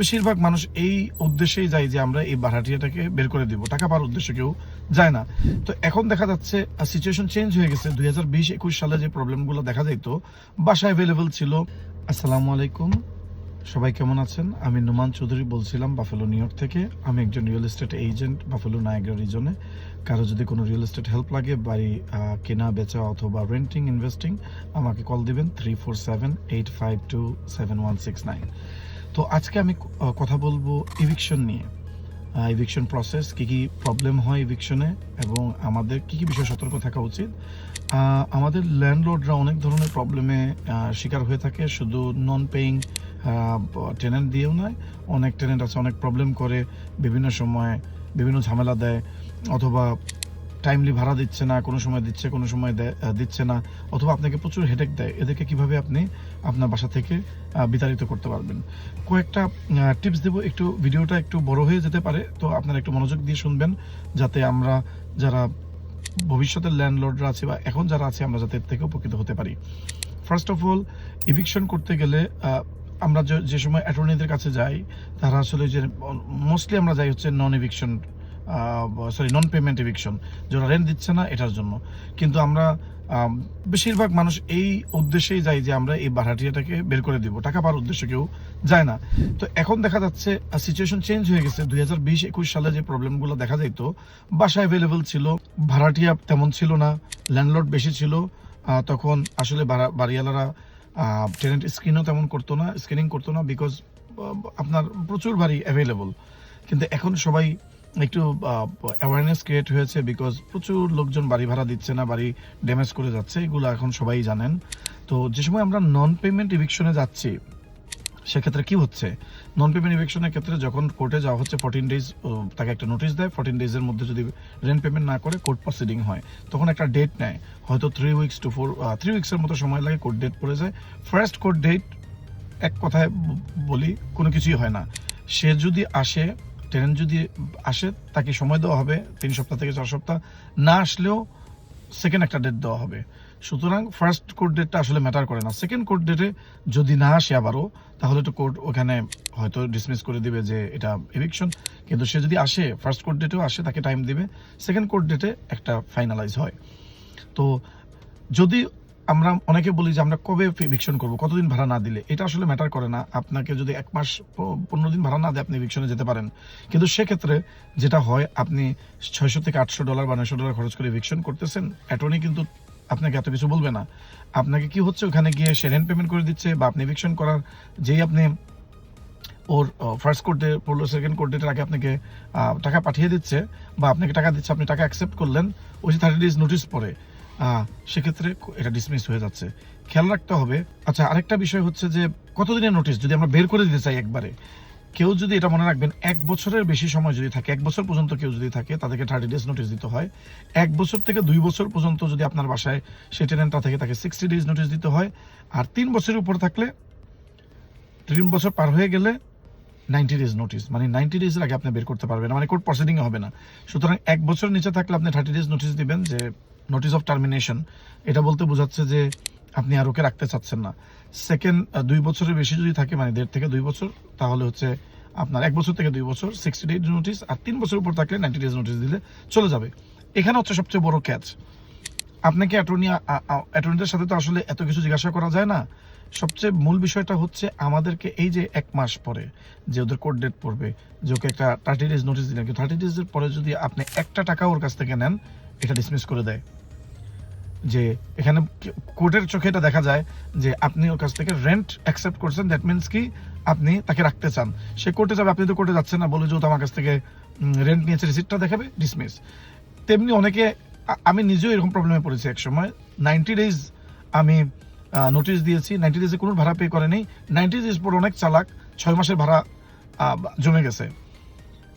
বেশিরভাগ মানুষ এই উদ্দেশ্যেই যায় যে আমরা এই ভাড়াটিয়াটাকে বের করে দিব। টাকা পাওয়ার উদ্দেশ্যে কেউ যায় না। তো এখন দেখা যাচ্ছে সিচুয়েশন চেঞ্জ হয়ে গেছে। দুই হাজার বিশ একুশ সালে যে প্রবলেমগুলো দেখা যেত বাসা অ্যাভেলেবল ছিল, আসসালামু আলাইকুম, সবাই কেমন আছেন? আমি নুমান চৌধুরী বলছিলাম বাফেলো, নিউ ইয়র্ক থেকে। আমি একজন real estate agent Buffalo Niagara রিজনে কারও যদি কোনো রিয়েল এস্টেট হেল্প লাগে বাড়ি কেনা, বেচা অথবা রেন্টিং ইনভেস্টিং আমাকে কল দিবেন three four seven eight five two seven one six nine তো আজকে আমি কথা বলব ইভিকশন নিয়ে। ইভিকশন প্রসেস কি কি প্রবলেম হয় ইভিকশনে এবং আমাদের কি কি বিষয়ে সতর্ক থাকা উচিত। আমাদের ল্যান্ডলর্ডরা অনেক ধরনের প্রবলেমে শিকার হয়ে থাকে, শুধু নন পেইং টেনেন্ট দিয়েও নয়, অনেক টেনেন্ট আছে, অনেক প্রবলেম করে, বিভিন্ন সময় বিভিন্ন ঝামেলা দেয়, অথবা টাইমলি ভাড়া দিচ্ছে না, কোনো সময় দিচ্ছে, কোনো সময় দিচ্ছে না, অথবা আপনাকে প্রচুর হেডেক দেয়, এদেরকে কীভাবে আপনি আপনার বাসা থেকে বিতাড়িত করতে পারবেন? কয়েকটা টিপস দেবো, একটু ভিডিওটা একটু বড় হয়ে যেতে পারে, তো আপনারা একটু মনোযোগ দিয়ে শুনবেন, যাতে আমরা যারা ভবিষ্যতের ল্যান্ডলর্ডরা আছে বা এখন যারা আছে, আমরা যাতে থেকে উপকৃত হতে পারি। ফার্স্ট অফ অল ইভিকশন করতে গেলে আমরা যে সময় অ্যাটর্নিদের কাছে যাই, তারা আসলে যে মোস্টলি আমরা যাই হচ্ছে non eviction sorry non payment eviction যারা রেন্ট দিচ্ছে না, এটার জন্য। কিন্তু আমরা বেশিরভাগ মানুষ এই উদ্দেশ্যেই যায় যে আমরা এই ভাড়াটিয়াটাকে বের করে দিব। টাকা পাওয়ার উদ্দেশ্যে কেউ যায় না। তো এখন দেখা যাচ্ছে সিচুয়েশন চেঞ্জ হয়ে গেছে। দুই হাজার বিশ, একুশ সালে যে প্রবলেমগুলো দেখা যেত বাসা অ্যাভেলেবল ছিল, ভাড়াটিয়া তেমন ছিল না ল্যান্ডলর্ড বেশি ছিল তখন আসলে ভাড়া- বাড়িওয়ালারা টেনেন্ট স্ক্রিনও তেমন করতো না স্ক্রিনিং করতো না বিকজ আপনার প্রচুর বাড়ি অ্যাভেলেবল কিন্তু এখন সবাই একটু অ্যাওয়ারনেস ক্রিয়েট হয়েছে বিকজ প্রচুর লোকজন বাড়ি ভাড়া দিচ্ছে না, বাড়ি ড্যামেজ করে যাচ্ছে, এগুলো এখন সবাই জানেন। তো যে সময় আমরা নন পেমেন্ট ইভিকশনে যাচ্ছি, সেক্ষেত্রে কি হচ্ছে? নন পেমেন্ট ইভিকশনের ক্ষেত্রে যখন কোর্টে যাওয়া হচ্ছে ফোরটিন ডেজ তাকে একটা নোটিশ দেয় ফোরটিন ডেজের মধ্যে যদি রেন্ট পেমেন্ট না করে কোর্ট প্রসিডিং হয়। তখন একটা ডেট নেয়, হয়তো three weeks to four three উইক্সের মতো সময় লাগে কোর্ট ডেট পড়ে যায়। ফার্স্ট কোর্ট ডেট এক কথায় বলি, কোনো কিছুই হয় না। সে যদি আসে টেনেন্ট যদি আসে, তাকে সময় দেওয়া হবে, তিন সপ্তাহ থেকে চার সপ্তাহ। না আসলেও সেকেন্ড একটা ডেট দেওয়া হবে। সুতরাং ফার্স্ট কোর্ট ডেটটা আসলে ম্যাটার করে না। সেকেন্ড কোর্ট ডেটে যদি না আসে আবারও, তাহলে তো কোর্ট ওখানে হয়তো ডিসমিস করে দিবে যে এটা এভিকশন কিন্তু সে যদি আসে ফার্স্ট কোর্ট ডেটেও আসে, তাকে টাইম দিবে। সেকেন্ড কোর্ট ডেটে একটা ফাইনালাইজ হয়। তো যদি আমরা অনেকে বলি যে আমরা কবে এভিকশন করব? কতদিন ভাড়া না দিলে? এটা আসলে ম্যাটার করে না। আপনাকে যদি এক মাস পনেরো দিন ভাড়া না দেয়, আপনি এভিকশনে যেতে পারেন। কিন্তু সেক্ষেত্রে যেটা হয়, আপনি ছয়শো থেকে আটশো ডলার বা নয়শো ডলার খরচ করে এভিকশন করতেছেন অ্যাটর্নি কিন্তু আপনাকে এত কিছু বলবে না। আপনাকে কি হচ্ছে, ওখানে গিয়ে সে রেন্ট পেমেন্ট করে দিচ্ছে বা আপনি এভিকশন করার যেই আপনি ওর ফার্স্ট কোর্ট পড়ল সেকেন্ড কোর্ট ডেটের আগে আপনাকে টাকা পাঠিয়ে দিচ্ছে বা আপনাকে টাকা দিচ্ছে, আপনি টাকা অ্যাকসেপ্ট করলেন, ওই যে থার্টি ডেজ নোটিস পরে। সেক্ষেত্রে এটা ডিসমিস হয়ে যাচ্ছে। খেয়াল রাখতে হবে। আচ্ছা আরেকটা বিষয় হচ্ছে যে, কতদিনের নোটিস যদি আমরা বের করে দিতে চাই একবারে, কেউ যদি এটা মনে রাখবেন, এক বছরের বেশি সময় যদি থাকে, এক বছর পর্যন্ত কেউ যদি থাকে, তাদেরকে থার্টি ডেজ নোটিস দিতে হয়। এক বছর থেকে দুই বছর পর্যন্ত যদি আপনার বাসায় সেই টেনেন্টটা থাকে, তাকে সিক্সটি ডেজ নোটিস দিতে হয়। আর তিন বছরের উপর থাকলে, তিন বছর পার হয়ে গেলে নাইনটি ডেজ নোটিস মানে নাইনটি ডেজের আগে আপনি বের করতে পারবেন মানে কোর্ট প্রসিডিং হবে না। সুতরাং এক বছর নিচে থাকলে আপনি থার্টি ডেজ নোটিস দিবেন যে নোটিস অফ টার্মিনেশন এটা বলতে বোঝাচ্ছে যে আপনি আর ওকে রাখতে চাচ্ছেন না। সেকেন্ড দুই বছরের বেশি যদি থাকে মানে দেড় থেকে দুই বছর, তাহলে হচ্ছে আপনার এক বছর থেকে দুই বছর সিক্সটি ডেজ নোটিস আর তিন বছর উপর থাকলে নাইনটি ডেজ নোটিস দিলে চলে যাবে। এখানে হচ্ছে সবচেয়ে বড় ক্যাচ আপনাকে অ্যাটর্নি অ্যাটর্নিদের সাথে তো আসলে এত কিছু জিজ্ঞাসা করা যায় না। সবচেয়ে মূল বিষয়টা হচ্ছে আমাদেরকে এই যে এক মাস পরে যে ওদের কোর্ট ডেট পড়বে, যে ওকে একটা থার্টি ডেজ নোটিস দিলেন কিন্তু থার্টি ডেজের পরে যদি আপনি একটা টাকা ওর কাছ থেকে নেন, এটা ডিসমিস করে দেয়। যে এখানে কোর্টের চোখে এটা দেখা যায় যে আপনি ওর কাছ থেকে রেন্ট অ্যাকসেপ্ট করছেন দ্যাট মিনস কি আপনি তাকে রাখতে চান। সে কোর্টে যাবে, আপনি তো কোর্টে যাচ্ছেন না, বলে যে আমার কাছ থেকে রেন্ট নিয়েছে রিসিপ্টটা দেখাবে ডিসমিস তেমনি অনেকে আমি নিজেও এরকম প্রবলেমে পড়েছি এক সময় নাইনটি ডেজ আমি নোটিশ দিয়েছি। নাইনটি ডেজে কোনো ভাড়া পে করেনি নাইনটি ডেজ পর অনেক চালাক ছয় মাসের ভাড়া জমে গেছে।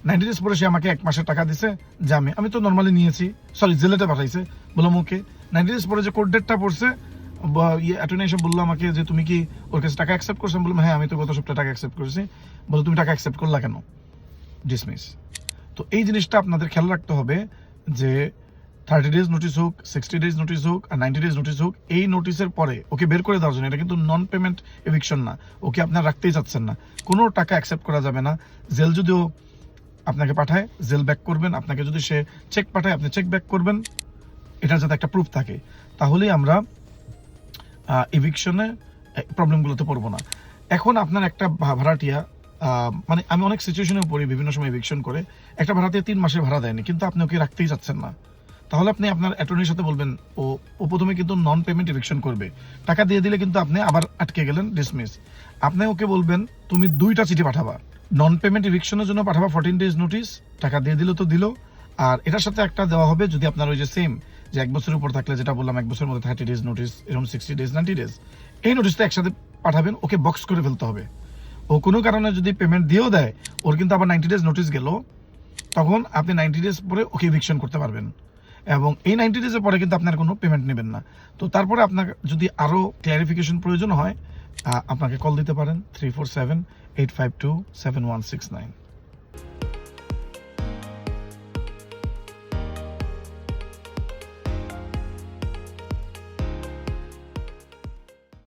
নাইনটি ডেজ পরে সে আমাকে এক মাসের টাকা দিছে জামে আমি তো নর্মালি নিয়েছি। সরি জেলেটে পাঠাইছে। বললাম ওকে নাইনটি ডেজ পরে যে কোর্ট ডেটটা পড়ছে ইয়ে অ্যাটর্নি এসে বলল আমাকে যে, তুমি কি ওর কাছে টাকা অ্যাকসেপ্ট করছ? বললাম হ্যাঁ আমি তো গত সপ্তাহে টাকা অ্যাকসেপ্ট করেছি। বলো তুমি টাকা অ্যাকসেপ্ট করলা কেন? ডিসমিস তো এই জিনিসটা আপনাদের খেয়াল রাখতে হবে যে থার্টি ডেজ নোটিস হোক, সিক্সটি ডেজ নোটিস হোক, আর নাইনটি ডেজ নোটিস হোক, এই নোটিসের পরে ওকে বের করে দেওয়ার জন্য, এটা কিন্তু নন পেমেন্ট এভিকশন না। ওকে আপনার রাখতেই চাচ্ছেন না। কোনো টাকা অ্যাকসেপ্ট করা যাবে না। জেল যদিও আপনাকে পাঠায়, জেল ব্যাক করবেন। আপনাকে যদি সে চেক পাঠায়, আপনি চেক ব্যাক করবেন। এটার যাতে একটা প্রুফ থাকে। তাহলেই আমরা ইভিকশনে প্রবলেমগুলোতে পড়ব না। এখন আপনার একটা ভাড়াটিয়া মানে আমি অনেক সিচুয়েশনে পড়ি, বিভিন্ন সময় ইভিকশন করে। একটা ভাড়াটিয়া তিন মাসের ভাড়া দেয়নি, কিন্তু আপনি ওকে রাখতেই চাচ্ছেন না। তাহলে আপনি আপনার অ্যাটর্নির সাথে বলবেন, ও ও প্রথমে কিন্তু নন পেমেন্ট ইভিকশন করবে। টাকা দিয়ে দিলে কিন্তু আপনি আবার আটকে গেলেন ডিসমিস আপনি ওকে বলবেন, তুমি দুইটা চিঠি পাঠাবা। নন পেমেন্ট ইভিকশনের জন্য পাঠাবা ফোরটিন ডেজ নোটিস টাকা দিয়ে দিল তো দিল। আর এটার সাথে একটা দেওয়া হবে যদি আপনার ওই যে সেম যে এক বছরের উপর থাকলে যেটা বললাম, এক বছরের মধ্যে থার্টি ডেজ নোটিস এরকম সিক্সটি ডেজ নাইনটি ডেজ এই নোটিসটা একসাথে পাঠাবেন, ওকে বক্স করে ফেলতে হবে। ও কোনো কারণে যদি পেমেন্ট দিয়েও দেয়, ওর কিন্তু আবার নাইনটি ডেজ নোটিস গেল, তখন আপনি নাইনটি ডেজ পরে ওকে ইভিকশন করতে পারবেন। এবং এই নাইনটি ডেজের পরে কিন্তু আপনার কোনো পেমেন্ট নেবেন না। তো তারপরে আপনার যদি আরও ক্ল্যারিফিকেশন প্রয়োজন হয় আপনাকে কল দিতে পারেন three four seven eight five two seven one six nine